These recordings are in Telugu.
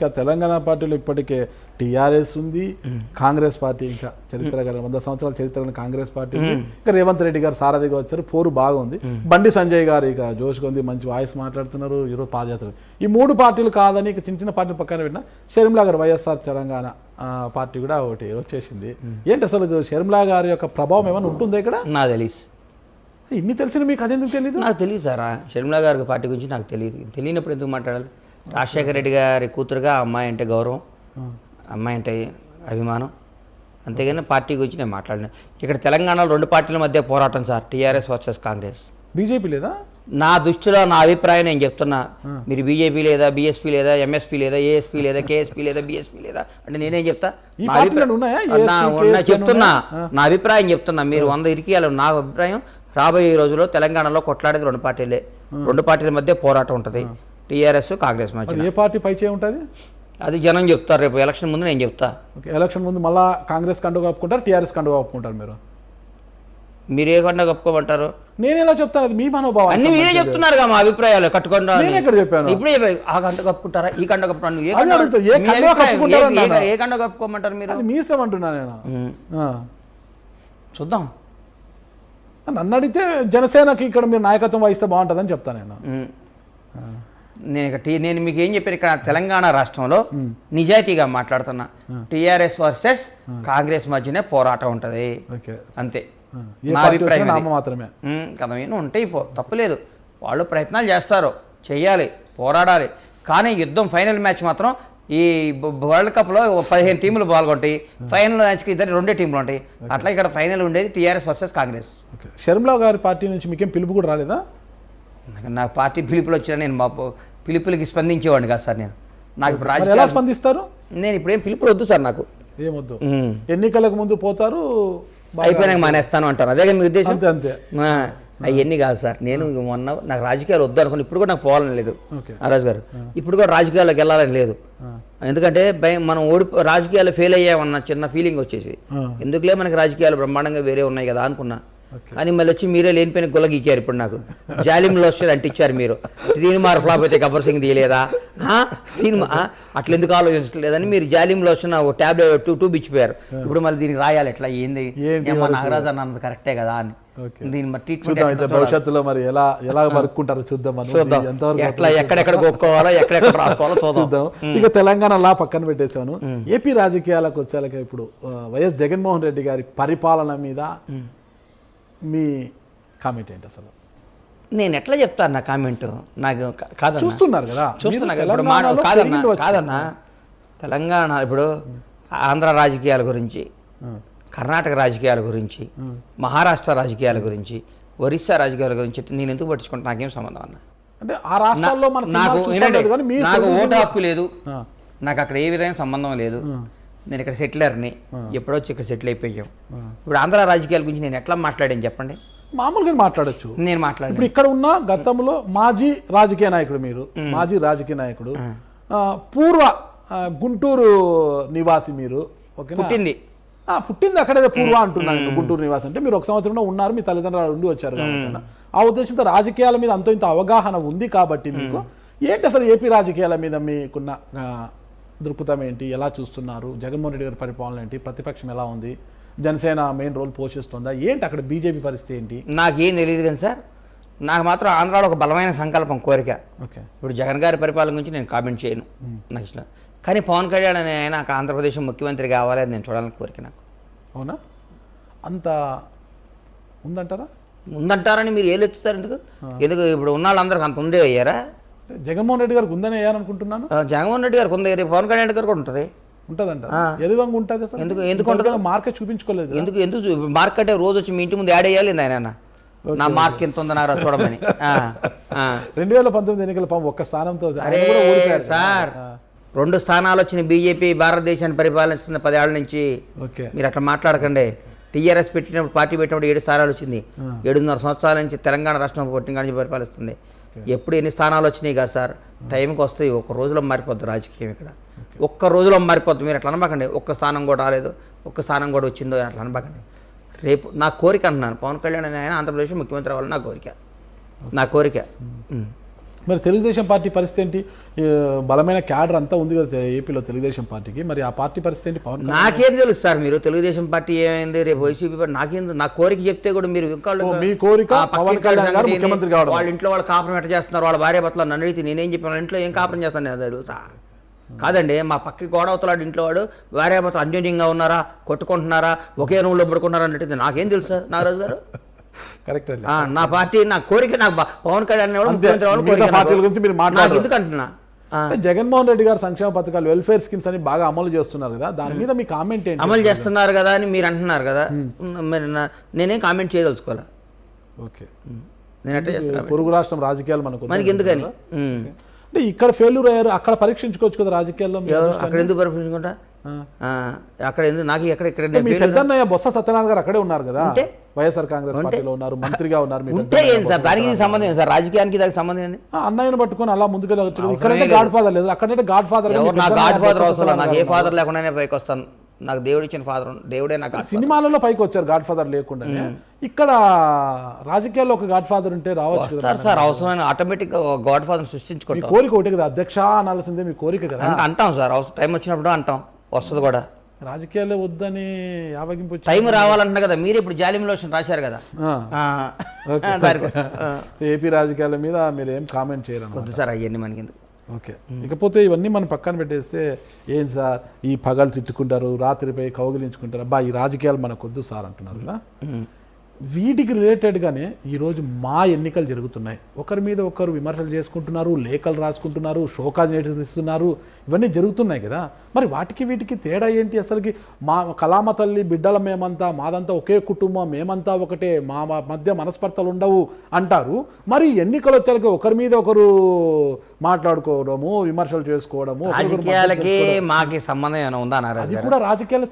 ఇక తెలంగాణ పార్టీలో ఇప్పటికే టీఆర్ఎస్ ఉంది కాంగ్రెస్ పార్టీ ఇంకా చరిత్ర గల వంద సంవత్సరాల చరిత్ర కాంగ్రెస్ పార్టీ ఉంది. ఇంకా రేవంత్ రెడ్డి గారు సారథిగా వచ్చారు పోరు బాగుంది. బండి సంజయ్ గారు ఇక జోష్గా ఉంది మంచి వాయిస్ మాట్లాడుతున్నారు ఈరోజు పాదయాత్ర. ఈ మూడు పార్టీలు కాదని ఇక చిన్న చిన్న పార్టీలు పక్కన పెట్టిన షర్మిలా గారు వైఎస్ఆర్ తెలంగాణ పార్టీ కూడా ఒకటి వచ్చేసింది. ఏంటి అసలు షర్మిలా గారి యొక్క ప్రభావం ఏమైనా ఉంటుందా ఇక్కడ? నాకు తెలియదు ఇన్ని తెలిసిన మీకు అదెందుకు తెలియదు నాకు తెలియదు సార్. షర్మిలా గారి పార్టీ గురించి నాకు తెలియదు తెలియనప్పుడు ఎందుకు మాట్లాడాలి? రాజశేఖర రెడ్డి గారి కూతురుగా అమ్మాయి అంటే గౌరవం. అమ్మాయి అంటే అభిమానం. అంతేగాని పార్టీ గురించి నేను మాట్లాడిన. ఇక్కడ తెలంగాణలో రెండు పార్టీల మధ్య పోరాటం sir TRS versus Congress. BJP లేదా? నా దృష్టిలో నా అభిప్రాయం నేను చెప్తున్నా. మీరు బీజేపీ లేదా బీఎస్పీ లేదా ఎంఎస్పీ లేదా ఏఎస్పీ లేదా కేఎస్పీ లేదా బీఎస్పీ లేదా అంటే నేనేం చెప్తా? చెప్తున్నా? నా అభిప్రాయం చెప్తున్నా. మీరు వంద ఇరికియాలి నా అభిప్రాయం. రాబోయే రోజుల్లో తెలంగాణలో కొట్లాడేది రెండు పార్టీలే. రెండు పార్టీల మధ్య పోరాటం ఉంటుంది. టీఆర్ఎస్ కాంగ్రెస్ మధ్య ఏ పార్టీ పై చేయి ఉంటుంది? అది జనం చెప్తారు రేపు ఎలక్షన్ ముందు నేను చెప్తా. ఓకే ఎలక్షన్ ముందు మళ్ళా కాంగ్రెస్ కండుగా కప్పుకుంటారు టీఆర్ఎస్ కండుగా కప్పుకుంటారు మీరు? మీరు ఏ కండ కప్పుకోమంటారు? నేను ఎలా చెప్తాను? అది మీ మనోభావం అన్ని మీరే చెప్తున్నారుగా మా అభిప్రాయాలు కట్టుకుంటా అని. నేను ఎక్కడ చెప్పాను? ఇప్పుడే. ఆ గంట కప్పుకుంటారా? ఈ గంట కప్పుకుంటారు? నువ్వు ఏ గంట కప్పుకోమంటారు మీరు? అది మీ ఇష్టం అంటున్నా నేను. చూద్దాం. నన్ను అడిగితే జనసేనకి ఇక్కడ మీరు నాయకత్వం వహిస్తే బాగుంటుందని చెప్తాను నేను. నేను ఇక్కడ టీ- నేను మీకు ఏం చెప్పాను ఇక్కడ తెలంగాణ రాష్ట్రంలో నిజాయితీగా మాట్లాడుతున్నా. టీఆర్ఎస్ వర్సెస్ కాంగ్రెస్ మధ్యనే పోరాటం ఉంటుంది. అంతే. నా అభిప్రాయం మాత్రమే. ఉమ్, కదా ఏమో ఉంటాయి పో తప్పులేదు. వాళ్ళు ప్రయత్నాలు చేస్తారు. చెయ్యాలి పోరాడాలి. కానీ యుద్ధం ఫైనల్ మ్యాచ్ మాత్రం ఈ వరల్డ్ కప్లో పదిహేను టీములు పాల్గొంటాయి. ఫైనల్ మ్యాచ్కి ఇద్దరు రెండే టీంలు ఉంటాయి. అట్లా ఇక్కడ ఫైనల్ ఉండేది టీఆర్ఎస్ వర్సెస్ కాంగ్రెస్. షర్మిలా గారి పార్టీ నుంచి మీకేం పిలుపు కూడా రాలేదా? నాకు- పార్టీ పిలుపులు వచ్చినా నేను మా పిలుపులకి స్పందించేవాడిని కాదు సార్ నేను. నాకు ఇప్పుడు ఎలా రాజకీయాలు స్పందిస్తారు? నేను ఇప్పుడు ఏం పిలుపులు వద్దు సార్ నాకు. ఏమొద్దు. ఎన్నికలకు ముందు పోతారు బాగా- అయిపోయినాక మానేస్తాను అంటాను అదే మీ ఉద్దేశం? అంతే అంతే. అవన్నీ కాదు సార్. నేను మొన్న నాకు రాజకీయాలు వద్దు అనుకుని ఇప్పుడు కూడా నాకు పోవాలని లేదు. ఓకే. నారాజు గారు. ఇప్పుడు కూడా రాజకీయాల్లోకి వెళ్ళాలని లేదు. ఎందుకంటే భయం మనం ఓడి రాజకీయాలు ఫెయిల్ అయ్యామన్న చిన్న ఫీలింగ్ వచ్చేసి. ఎందుకులే మనకి రాజకీయాలు బ్రహ్మాండంగా వేరే ఉన్నాయి కదా అనుకున్నా. కానీ మళ్ళీ వచ్చి మీరే లేనిపోయిన గుల్ల గీకారు ఇప్పుడు నాకు. జాలింలో వచ్చేది అంటించారు మీరు. దీని మారు ఫ్లాప్ అయితే గబ్బర్ సింగ్ తీయలేదా? దీని? అట్లా ఎందుకు ఆలోచించలేదని మీరు జాలింలో వచ్చిన ఒక ట్యాబ్లెట్ టూ టూ బిచ్చిపోయారు. ఇప్పుడు మళ్ళీ దీనికి రాయాలి. ఎట్లా ఏంది ఏమో నాగరాజు అన్నది కరెక్టే కదా అని. దీని మరి ట్రీట్మెంట్ భవిష్యత్తులో మరి ఎలా ఎలా వరుక్కుంటారో చూద్దాం చూద్దాం. ఎంతవరకు ఎట్లా ఎక్కడెక్కడ కొట్టుకోవాలో ఎక్కడెక్కడ రాసుకోవాలో చూద్దాం. ఇక తెలంగాణ లా పక్కన పెట్టేశాను. ఏపీ రాజకీయాలకు వచ్చాక ఇప్పుడు వైఎస్ జగన్మోహన్ రెడ్డి గారి పరిపాలన మీద మీ కామెంట్ ఏంటి అసలు? నేను ఎట్లా చెప్తాను నా కామెంట్? నాకు కా- కాదన్నా. చూస్తున్నారు కదా. చూస్తున్నా కదా. ఇప్పుడు కాదన్నా కాదన్నా. తెలంగాణ ఇప్పుడు ఆంధ్ర రాజకీయాల గురించి కర్ణాటక రాజకీయాల గురించి మహారాష్ట్ర రాజకీయాల గురించి ఒరిస్సా రాజకీయాల గురించి నేను ఎందుకు పట్టించుకుంటా నాకేం సంబంధం అన్న. అంటే ఆ రాష్ట్రాల్లో నాకు నాకు ఓటు హక్కు లేదు. నాకు అక్కడ ఏ విధమైన సంబంధం లేదు. నేను ఇక్కడ సెటిలర్ని ఎప్పుడో ఇక్కడ సెటిల్ అయిపోయాం. ఇప్పుడు ఆంధ్ర రాజకీయాల గురించి నేను ఎట్లా మాట్లాడాను చెప్పండి? మామూలుగా మాట్లాడొచ్చు. నేను మాట్లాడాను. ఇప్పుడు ఇక్కడ ఉన్న గతంలో మాజీ రాజకీయ నాయకుడు మీరు మాజీ రాజకీయ నాయకుడు పూర్వ గుంటూరు నివాసి మీరు ఓకేనా? పుట్టింది. పుట్టింది అక్కడే పూర్వ అంటున్నాను నేను, గుంటూరు నివాసి అంటే మీరు ఒక సంవత్సరంలో ఉన్నారు మీ తల్లిదండ్రులు ఉండి వచ్చారు ఆ ఉద్దేశంతో రాజకీయాల మీద అంతో ఇంత అవగాహన ఉంది కాబట్టి మీకు ఏంటి అసలు ఏపీ రాజకీయాల మీద మీకున్న దృక్పథం ఏంటి? ఎలా చూస్తున్నారు? జగన్మోహన్ రెడ్డి గారి పరిపాలన ఏంటి? ప్రతిపక్షం ఎలా ఉంది? జనసేన మెయిన్ రోల్ పోషిస్తుందా? ఏంటి అక్కడ బీజేపీ పరిస్థితి ఏంటి? నాకేం తెలియదు కానీ సార్ నాకు మాత్రం ఆంధ్రాలో ఒక బలమైన సంకల్పం కోరిక. ఓకే. ఇప్పుడు జగన్ గారి పరిపాలన గురించి నేను కామెంట్ చేయను. నాకు ఇష్టం. కానీ పవన్ కళ్యాణ్ అనే ఆయన నాకు ఆంధ్రప్రదేశ్ ముఖ్యమంత్రి కావాలి అని నేను చూడాలని కోరిక నాకు. అవునా? అంత ఉందంటారా? ఉందంటారని మీరు ఏలు ఎత్తుతారు ఎందుకు? ఎందుకు? ఇప్పుడు ఉన్న వాళ్ళందరికీ అంత ఉండే అయ్యారా? జగన్మోహన్ రెడ్డి గారికి ఉందని వేయాలనుకుంటున్నాను. జగన్మోహన్ రెడ్డి గారికి ఉంది. రేపు పవన్ కళ్యాణ్ గారు కూడా ఉంటుంది. ఉంటుందంట. ఆ. ఏ విధంగా ఉంటుంది ఎందుకు- మార్కెట్ చూపించుకోలేదు. ఎందుకు ఎందుకు చూ- మార్క్ అంటే రోజు వచ్చి మీ ఇంటి ముందు యాడ్ వేయాలి ఆయన నా మార్క్ ఎంత ఉందో నాకు చూడమని. రెండు వేల పంతొమ్మిది ఎన్నికల పాపం ఒక్క స్థానంతో. సార్. రెండు స్థానాలు వచ్చిన బీజేపీ భారతదేశాన్ని పరిపాలిస్తున్న పదేళ్ళ నుంచి ఓకే. మీరు అట్లా మాట్లాడకండి. టీఆర్ఎస్ పెట్టినప్పుడు పార్టీ పెట్టినప్పుడు ఏడు స్థానాలు వచ్చింది. ఏడున్నర సంవత్సరాల నుంచి తెలంగాణ రాష్ట్రం పుట్టిన నుంచి పరిపాలిస్తుంది. ఎప్పుడు ఎన్ని స్థానాలు వచ్చినాయి కదా సార్? టైంకి వస్తాయి ఒక రోజులో మారిపోద్ది రాజకీయం ఇక్కడ. ఒక్క రోజులో మారిపోద్ది. మీరు అట్లా అనబాకండి. ఒక్క స్థానం కూడా రాలేదు. ఒక్క స్థానం కూడా వచ్చిందో అని అట్లా అనబాకండి. రేపు నా కోరిక అంటున్నాను. పవన్ కళ్యాణ్ ఆయన ఆంధ్రప్రదేశ్ ముఖ్యమంత్రి అవ్వాలని నా కోరిక. నా కోరిక. ఉం. మరి తెలుగుదేశం పార్టీ పరిస్థితి ఏంటి? బలమైన క్యాడర్ అంతా ఉంది కదా ఏపీలో తెలుగుదేశం పార్టీకి. మరి ఆ పార్టీ పరిస్థితి ఏంటి? పవన్ నాకేం తెలుసు సార్ మీరు? తెలుగుదేశం పార్టీ ఏమైంది? రేపు వైసీపీ పార్టీ నాకేం? నా కోరిక చెప్తే కూడా మీరు మీ కోరిక పవన్ కళ్యాణ్ వాళ్ళ గారు ముఖ్యమంత్రి? కావడం. వాళ్ళ ఇంట్లో వాళ్ళు కాపురం ఎట్ట చేస్తున్నారు? వాళ్ళ భార్య భర్తలు నన్ను అడిగితే నేనేం చెప్పాను? వాళ్ళ ఇంట్లో ఏం కాపురం చేస్తాను నేను తెలుసా? కాదండి మా పక్క గోడ అవతలాడు ఇంట్లో వాడు భార్య భర్తలు అన్యోన్యంగా ఉన్నారా? కొట్టుకుంటున్నారా? ఒకే రూమ్లో పడుకున్నారా? అంటే నాకేం తెలుసు నాగరాజు గారు? కరెక్ట్ నా పార్టీ నా కోరిక నాకు పవన్ కళ్యాణ్. గురించి మీరు నాకు మాట్లాడరు. ఎందుకు అంటున్నా? ఆ, అంటే జగన్మోహన్ రెడ్డి గారు సంక్షేమ పథకాలు వెల్ఫేర్ స్కీమ్స్ అని బాగా అమలు చేస్తున్నారు కదా దాని మీద మీ కామెంట్ ఏంటి? అమలు చేస్తున్నారు కదా అని మీరు అంటున్నారు కదా నేనేం కామెంట్ చేయదలుచుకోవాలా? ఓకే. నేను ఎట్లా చేస్తాను పొరుగు రాష్ట్రం రాజకీయాలు మనకు మనకి ఎందుకని. అంటే ఇక్కడ ఫెయిల్యూర్ అయ్యారు అక్కడ పరీక్షించుకోవచ్చు కదా రాజకీయాల్లో? అక్కడ ఎందుకు పరిపించుకుంటా ఆ. అక్కడ ఎందుకు నాకు ఎక్కడ ఇక్కడ అంటే పెద్దన్నయ్య బొత్స సత్యనారాయణ గారు అక్కడే ఉన్నారు కదా. ఉంటే? వైఎస్ఆర్ కాంగ్రెస్ పార్టీలో ఉన్నారు మంత్రిగా ఉన్నారు ఉంటే ఏం సార్? దానికి సంబంధం ఏం సార్? రాజకీయానికి దానికి సంబంధం అన్నయ్యను పట్టుకొని అలా ముందుకెళ్ళవచ్చు కదా. ఇక్కడంటే గాడ్ ఫాదర్ లేదు. అక్కడంటే గాడ్ ఫాదర్ నా గాడ్ ఫాదర్ అవసరం నాకు ఏ ఫాదర్ లేకుండానే పైకి వస్తాను. నాకు దేవుడు ఇచ్చిన ఫాదర్ దేవుడే నాకు. సినిమాలలో పైకి వచ్చారు గాడ్ ఫాదర్ లేకుండానే ఇక్కడ రాజకీయాల్లో ఒక గాడ్ ఫాదర్ ఉంటే రావచ్చు సార్ అవసరమైన ఆటోమేటిక్ గాడ్ ఫాదర్ మీ సృష్టించుకుంటాం. కోరిక ఒకటి కదా. అధ్యక్ష అనాల్సిందే మీ కోరిక కదా. అంట- అంటాం సార్ అవసరం టైం వచ్చినప్పుడు అంటాం. వస్తుంది కూడా. రాజకీయాలే వద్దని యావగింపు టైం రావాలంట కదా మీరు ఇప్పుడు జాలిం లోషన్ రాశారు కదా. ఏపీ రాజకీయాల మీద మీరు ఏం కామెంట్ చేయరు. వద్దు సార్ అవన్నీ మనకి. ఓకే. ఇకపోతే ఇవన్నీ మనం పక్కన పెట్టేస్తే ఏం సార్ ఈ పగలు తిట్టుకుంటారు రాత్రిపై కౌగిలించుకుంటారు అబ్బా ఈ రాజకీయాలు మనకు వద్దు సార్ అంటున్నారు కదా. వీటికి రిలేటెడ్గానే ఈరోజు మా ఎన్నికలు జరుగుతున్నాయి. ఒకరి మీద ఒకరు విమర్శలు చేసుకుంటున్నారు లేఖలు రాసుకుంటున్నారు షోకాజ్ ఇస్తున్నారు ఇవన్నీ జరుగుతున్నాయి కదా. మరి వాటికి వీటికి తేడా ఏంటి అసలుకి? మా కలామ తల్లి బిడ్డల మేమంతా మాదంతా ఒకే కుటుంబం మేమంతా ఒకటే మా మధ్య మనస్పర్ధలు ఉండవు అంటారు. మరి ఎన్నికలు వచ్చాక ఒకరి మీద ఒకరు మాట్లాడుకోవడము విమర్శలు చేసుకోవడము రాజకీయాలకి. మాకి సంబంధం ఏమైనా ఉందా అది కూడా రాజకీయాలు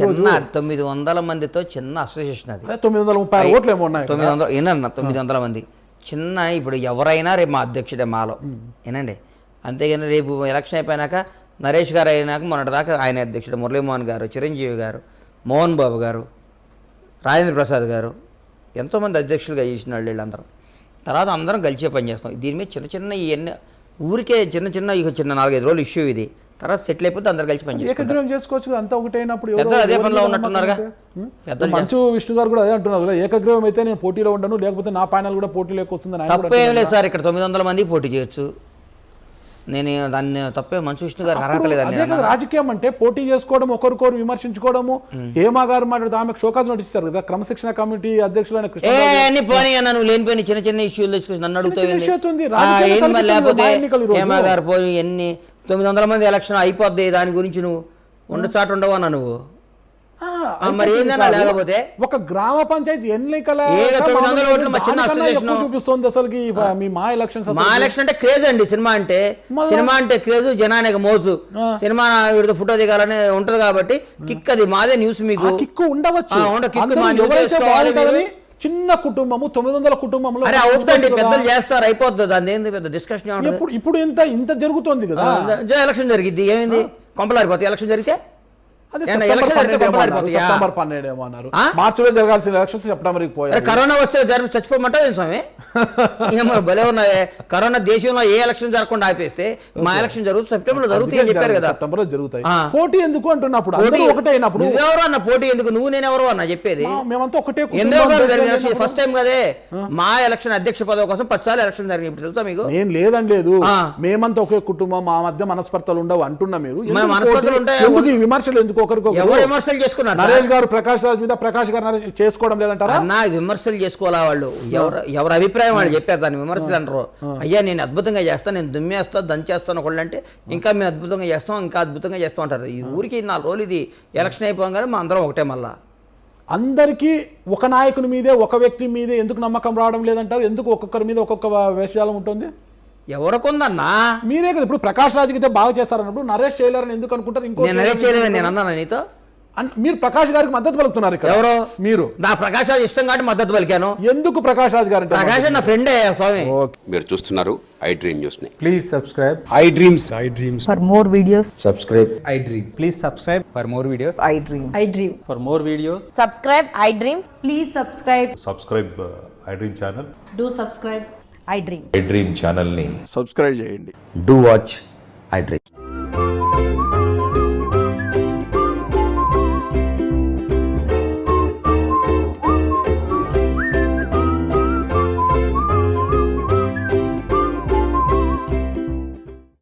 చిన్న తొమ్మిది వందల మందితో చిన్న అసోసియేషన్ అది. తొమ్మిది వందల ముప్పై ఓట్లు ఏమో ఉన్నాయి. తొమ్మిది వందల ఏనన్న తొమ్మిది వందల మంది. చిన్న ఇప్పుడు ఎవరైనా రేపు మా అధ్యక్షుడే మాలో. ఏనండి? అంతేగాని రేపు ఎలక్షన్ అయిపోయినాక నరేష్ గారు అయినాక మొన్నటి దాకా ఆయన అధ్యక్షుడు మురళీమోహన్ గారు చిరంజీవి గారు మోహన్ బాబు గారు రాజేంద్ర ప్రసాద్ గారు ఎంతోమంది అధ్యక్షులుగా చేసిన వాళ్ళు వీళ్ళందరూ. తర్వాత అందరం కలిసే పనిచేస్తాం దీని మీద చిన్న చిన్న ఇవన్నీ ఊరికే చిన్న చిన్న ఇక చిన్న నాలుగైదు రోజులు ఇష్యూ ఇది. తర్వాత సెటిల్ అయిపోతే అందరు కలిసి పనిచేస్తాం ఏకగ్రీవం చేసుకోవచ్చు అంతా ఒకటే అయినప్పుడు ఎవరో- పెద్దలు అదే పనిలో ఉన్నట్టున్నారుగా. మంచు విష్ణు గారు కూడా అదే అంటున్నారు కదా ఏకగ్రీవం అయితే నేను పోటీలో ఉండను లేకపోతే నా ప్యానల్ కూడా పోటీలోకి ఆయన కూడా తప్పేం లేదు సార్ ఇక్కడ తొమ్మిది వందల మంది పోటీ చేయొచ్చు. నేను దాన్ని తప్పే మంచు విష్ణు గారు కదా రాజకీయం అంటే పోటీ చేసుకోవడం ఒకరికొకరు విమర్శించుకోవడము హేమా గారు మాట్లాడితే ఆమెకు షోకాజ్ నోటీస్ ఇచ్చారు కదా క్రమశిక్షణ కమిటీ అధ్యక్షులైన కృష్ణ ఏ అన్ని పోనీ అన్న నువ్వు లేనిపోయిన చిన్న చిన్న ఇష్యూలు తీసుకొచ్చి నన్ను అడుగుతావు లేకపోతే. హేమా గారు పోయి ఎన్ని తొమ్మిది వందల మంది ఎలక్షన్ అయిపోద్ది దాని గురించి నువ్వు ఉండచాటు ఉండవన్నా నువ్వు ఆ, ఆ, మరి ఏందన్నా. లేకపోతే? ఒక గ్రామ పంచాయతీ ఎన్నికల చూపిస్తోంది అసలు మీ మా ఎలక్షన్స్ మా ఎలక్షన్ అంటే క్రేజ్ అండి సినిమా అంటే? సినిమా అంటే క్రేజ్ జనానికి మోజు. సినిమా వీడితో ఫోటో దిగాలని ఉంటది కాబట్టి కిక్ అది మాదే న్యూస్ మీకు. కిక్కు ఉండవచ్చు. చిన్న కుటుంబము తొమ్మిది వందల కుటుంబంలో కదా. పెద్దలు చేస్తారు అయిపోతుంది దాని ఏంది పెద్ద డిస్కషన్ ఇప్పుడు ఇప్పుడు ఇంత ఇంత జరుగుతోంది కదా. ఎలక్షన్ జరిగిద్ది. ఏమైంది? కొంపలారిపోతాయి ఎలక్షన్ జరిగితే? అదే సెప్టెంబర్ పన్నెండు ఏమో అన్నారు. మార్చిలో జరగాల్సిన ఎలక్షన్స్ సెప్టెంబర్కి పోయాయి. కరోనా వస్తే జరిపి చచ్చిపోమంటావు ఏం స్వామి? ఏమో భలే ఉన్నాయే కరోనా దేశంలో ఏ ఎలక్షన్ జరగకుండా ఆపేస్తే మా ఎలక్షన్ జరుగుతుంది సెప్టెంబర్లో జరుగుతాయి అని చెప్పారు కదా. సెప్టెంబర్లో జరుగుతాయి. పోటీ ఎందుకు అంటున్నప్పుడు? అందరూ ఒకటే అయినప్పుడు. నువ్వెవరు అన్న పోటీ ఎందుకు? నువ్వు నేనెవరు అన్న చెప్పేది? మేమంతా ఒకటే ఎందుకు ఫస్ట్ టైం కదే. మా ఎలక్షన్ అధ్యక్ష పదవి కోసం పచ్చాలు ఎలక్షన్ జరిగింది ఇప్పుడు తెలుసా మీకు? నేను లేదని లేదు. మేమంతా ఒకే కుటుంబం మా మధ్య మనస్పర్ధలు ఉండవు అంటున్నా మీరు. మనస్పర్ధలు? ఉంటాయి. ఎందుకు విమర్శలు ఎందుకు ఒకరికొకరు ఎవరు విమర్శలు చేసుకున్నారు? నరేష్ గారు ప్రకాష్ రాజ్ మీద ప్రకాష్ గారు చేసుకోవడం లేదంటారా? అన్న విమర్శలు చేసుకోవాలా వాళ్ళు? ఎవరు ఎవరి అభిప్రాయం వాళ్ళు చెప్పారు దాన్ని విమర్శలు అంటారు అయ్యా నేను అద్భుతంగా చేస్తాను నేను దుమ్మేస్తా దంచేస్తాను ఒకళ్ళు అంటే ఇంకా మేము అద్భుతంగా చేస్తాం ఇంకా అద్భుతంగా చేస్తాం అంటారు. ఈ ఊరికి నాలుగు రోజులు ఇది ఎలక్షన్ అయిపోగానే మా అందరం ఒకటే మళ్ళా. అందరికీ ఒక నాయకుని మీదే ఒక వ్యక్తి మీదే ఎందుకు నమ్మకం రావడం లేదంటారు? ఎందుకు ఒక్కొక్కరి మీద ఒక్కొక్క వేషజాలం ఉంటుంది? ఎవరికొందన్నా మీరే కదా ఇప్పుడు ప్రకాష్ రాజ్ అయితే బాగా చేస్తారన్నప్పుడు నరేష్ చేయలేరని ఎందుకు అనుకుంటారు ఇంకో నేను నరేట్ చేయలేదని నేను అన్నాను నీతో మీరు ప్రకాష్ గారికి మద్దతు పలుకుతున్నారు ఇక్కడ ఎవరు మీరు నా ప్రకాష్ రాజ్ ఇష్టం కాబట్టి మద్దతు పలికాను ఎందుకు ప్రకాష్ రాజ్ గారు అంటే ప్రకాష్ నా ఫ్రెండే స్వామి ఓకే. మీరు చూస్తున్నారు ఐ డ్రీమ్ న్యూస్ని Please subscribe. I dreams For more videos, subscribe I dream. Please subscribe for more videos. I dream. I dream. For more videos, Subscribe, I dream. Please subscribe. subscribe uh, iDream channel. Do subscribe. I dream. I dream ఛానల్ని సబ్స్క్రైబ్ చేయండి డూ వాచ్ ఐ డ్రీమ్